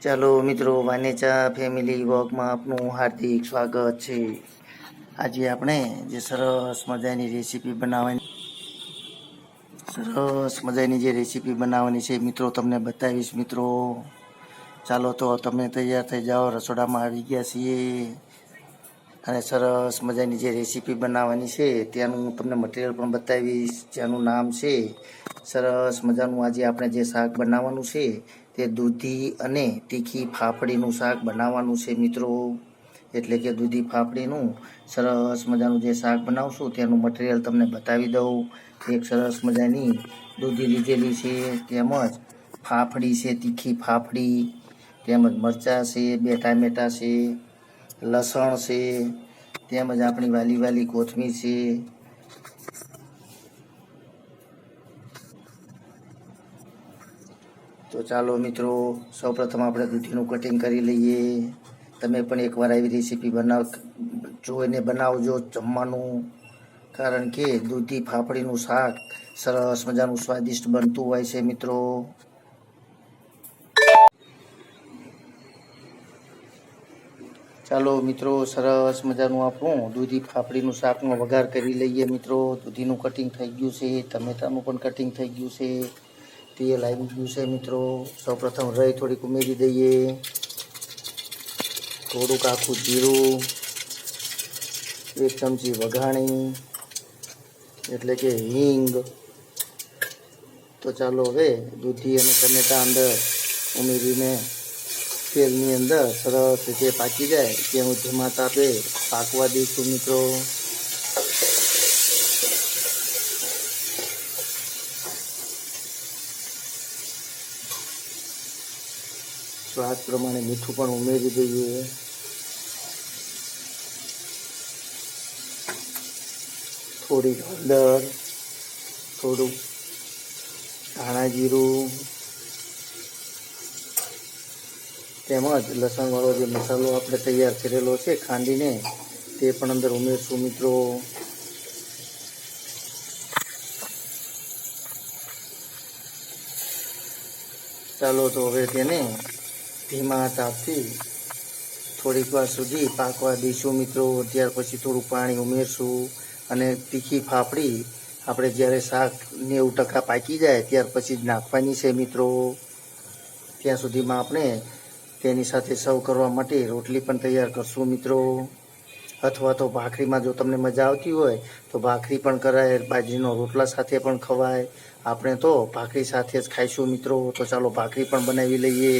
ચાલો મિત્રો, વાનેચા ફેમિલી વોકમાં આપનું હાર્દિક સ્વાગત છે. આજે આપણે જે સરસ મજાની રેસીપી બનાવવાની સરસ મજાની જે રેસીપી બનાવવાની છે મિત્રો તમને બતાવીશ મિત્રો. ચાલો તો તમે તૈયાર થઈ જાઓ, રસોડામાં આવી ગયા છીએ. અને સરસ મજાની જે રેસીપી બનાવવાની છે, ત્યાંનું હું તમને મટીરિયલ પણ બતાવીશ, જેનું નામ છે, સરસ મજાનું આજે આપણે જે શાક બનાવવાનું છે તે દૂધી અને તીખી ફાફડીનું શાક બનાવવાનું છે મિત્રો. એટલે કે દૂધી ફાફડીનું સરસ મજાનું જે શાક બનાવશું તેનું મટીરિયલ તમને બતાવી દઉં. એક સરસ મજાની દૂધી લીધેલી છે, તેમજ ફાફડી છે, તીખી ફાફડી, તેમજ મરચાં છે, બે ટામેટાં છે, લસણ છે, તેમજ આપણી વાલી વાલી કોથમીર છે. તો ચાલો મિત્રો, સૌપ્રથમ આપણે દૂધીનું કટિંગ કરી લઈએ. તમે પણ એકવાર આવી રેસીપી બનાવ, જોઈને બનાવજો જમવાનું. કારણ કે દૂધી ફાફડીનું શાક સરસ મજાનું સ્વાદિષ્ટ બનતું હોય છે મિત્રો. ચાલો મિત્રો, સરસ મજાનું આપણું દૂધી ફાફડીનું શાકનો વઘાર કરી લઈએ મિત્રો. દૂધીનું કટિંગ થઈ ગયું છે, ટમેટાનું પણ કટિંગ થઈ ગયું છે. તેલ આવી ગયું મિત્રો. સૌપ્રથમ રહી થોડીક ઉમેરી દઈએ. થોડુંક આખું જીરું, એક ચમચી વઘાણી, એટલે કે હિંગ. તો ચાલો હવે દૂધી અને ટમેટા અંદર ઉમેરીને તેલની અંદર સરસ રીતે પાકી જાય. ત્યાં હું ધીમા તાપે પાકવા દઈશું મિત્રો. સ્વાદ પ્રમાણે મીઠું પણ ઉમેરી દઈએ. થોડી હળદર, થોડું ધાણા જીરું તેમજ લસણવાળો જે મસાલો આપણે તૈયાર કરેલો છે ખાંડીને, તે પણ અંદર ઉમેરશું મિત્રો. ચાલો તો હવે તેને ધીમા તાપથી થોડીક વાર સુધી પાકવા દઈશું મિત્રો. ત્યાર પછી થોડું પાણી ઉમેરશું અને તીખી ફાફડી આપણે જ્યારે શાક નેવું ટકા પાકી જાય ત્યાર પછી જ નાખવાની છે મિત્રો. ત્યાં સુધીમાં આપણે તેની સાથે સર્વ કરવા માટે રોટલી પણ તૈયાર કરશું મિત્રો. અથવા તો ભાખરીમાં જો તમને મજા આવતી હોય તો ભાખરી પણ કરાય, બાજરીનો રોટલા સાથે પણ ખવાય. આપણે તો ભાખરી સાથે જ ખાઈશું મિત્રો. તો ચાલો ભાખરી પણ બનાવી લઈએ.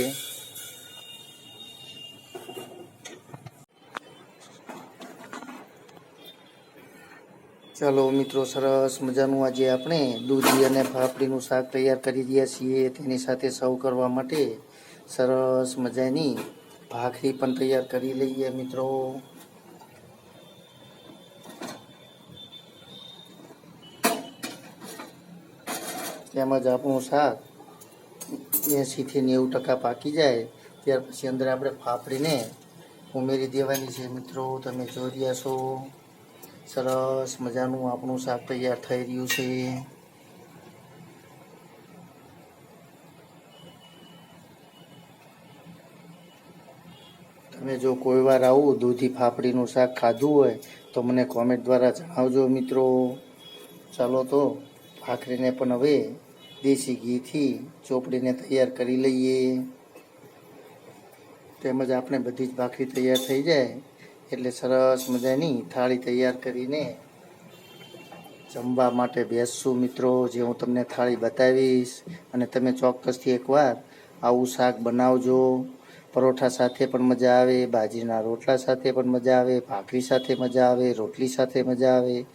ચાલો મિત્રો, સરસ મજાનું આજે આપણે દૂધી અને ફાફડીનું શાક તૈયાર કરી રહ્યા છીએ. તેની સાથે સર્વ કરવા માટે સરસ મજાની ભાખરી પણ તૈયાર કરી લઈએ મિત્રો. તેમજ આપણું શાક એંશીથી નેવું ટકા પાકી જાય. ત્યાર પછી અંદર આપણે ફાફડીને ઉમેરી દેવાની છે મિત્રો. તમે જોઈ રહ્યા છો. સરસ મજાનું આપણું શાક તૈયાર થઈ રહ્યું છે. તમે જો કોઈ વાર આવું, દૂધી ફાફડીનું શાક ખાધું હોય, તો મને કોમેન્ટ દ્વારા જણાવજો મિત્રો. ચાલો તો, ભાખરીને પણ હવે દેશી ઘીથી ચોપડીને તૈયાર કરી લઈએ. તેમજ આપણે બધી જ ભાખરી તૈયાર થઈ જાય. એટલે સરસ મજાની થાળી તૈયાર કરીને જમવા માટે બેસશું મિત્રો, જે હું તમને થાળી બતાવીશ. અને તમે ચોક્કસથી એકવાર આવું શાક બનાવજો. પરોઠા સાથે પણ મજા આવે, બાજરીના રોટલા સાથે પણ મજા આવે, ભાખરી સાથે મજા આવે, રોટલી સાથે મજા આવે.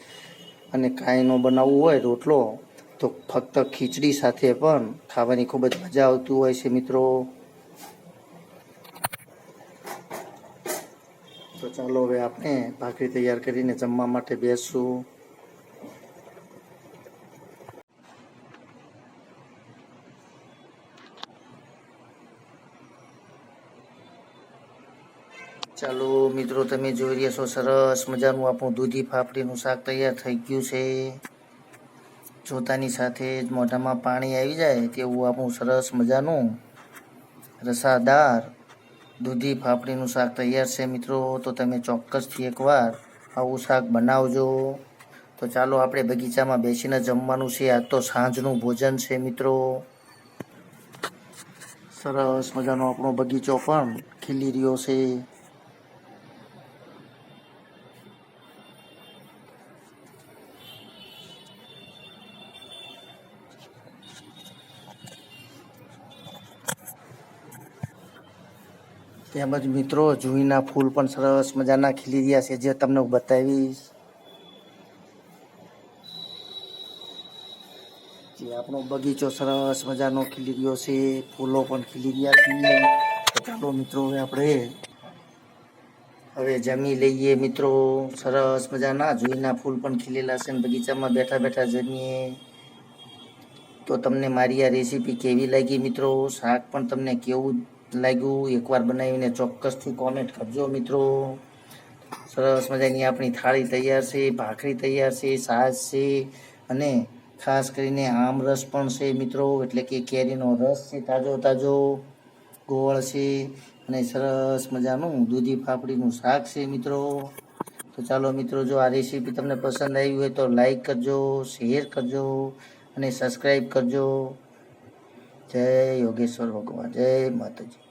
અને કાંઈ ન બનાવવું હોય રોટલો, તો ફક્ત ખીચડી સાથે પણ ખાવાની ખૂબ જ મજા આવતી હોય છે મિત્રો. તો ચાલો હવે આપણે ભાખરી તૈયાર કરીને જમવા માટે બેસશું ચાલો મિત્રો, તમે જોઈ રહ્યા છો, સરસ મજાનું આપણું દૂધી ફાફડીનું શાક તૈયાર થઈ ગયું છે. જોતાની સાથે જ મોઢામાં પાણી આવી જાય તેવું આપણું સરસ મજાનું રસાદાર દૂધી, ફાફડીનું શાક તૈયાર છે મિત્રો. તો તમે ચોક્કસથી એકવાર આવું શાક બનાવજો. તો ચાલો આપણે બગીચામાં બેસીને જમવાનું છે. આજ તો સાંજનું ભોજન છે મિત્રો. સરસ મજાનો આપણો બગીચો પણ ખીલી રહ્યો છે. તેમજ મિત્રો જુહીના ફૂલ પણ સરસ મજાના ખીલી રહ્યા છે, જે તમને હું બતાવીશ. જે આપણો બગીચો સરસ મજાનો ખીલી રહ્યો છે, ફૂલો પણ ખીલી રહ્યા છે ચાલો મિત્રો, હવે આપણે હવે જમી લઈએ મિત્રો. સરસ મજાના જુઈના ફૂલ પણ ખીલેલા છે બગીચામાં બેઠા બેઠા જમીએ. તો તમને મારી આ રેસીપી કેવી લાગી મિત્રો? શાક પણ તમને કેવું લાગ્યું, એકવાર બનાવીને ચોક્કસથી કોમેન્ટ કરજો મિત્રો. સરસ મજાની આપણી થાળી તૈયાર છે, ભાખરી તૈયાર છે છાશ છે અને ખાસ કરીને આમરસ પણ છે મિત્રો, એટલે કે કેરીનો રસ છે તાજો તાજો. ગોળ છે અને સરસ મજાનું દૂધી ફાફડીનું શાક છે મિત્રો. તો ચાલો મિત્રો, જો આ રેસીપી તમને પસંદ આવી હોય તો લાઈક કરજો શેર કરજો અને સબસ્ક્રાઈબ કરજો. જય યોગેશ્વર ભગવાન, જય માતાજી.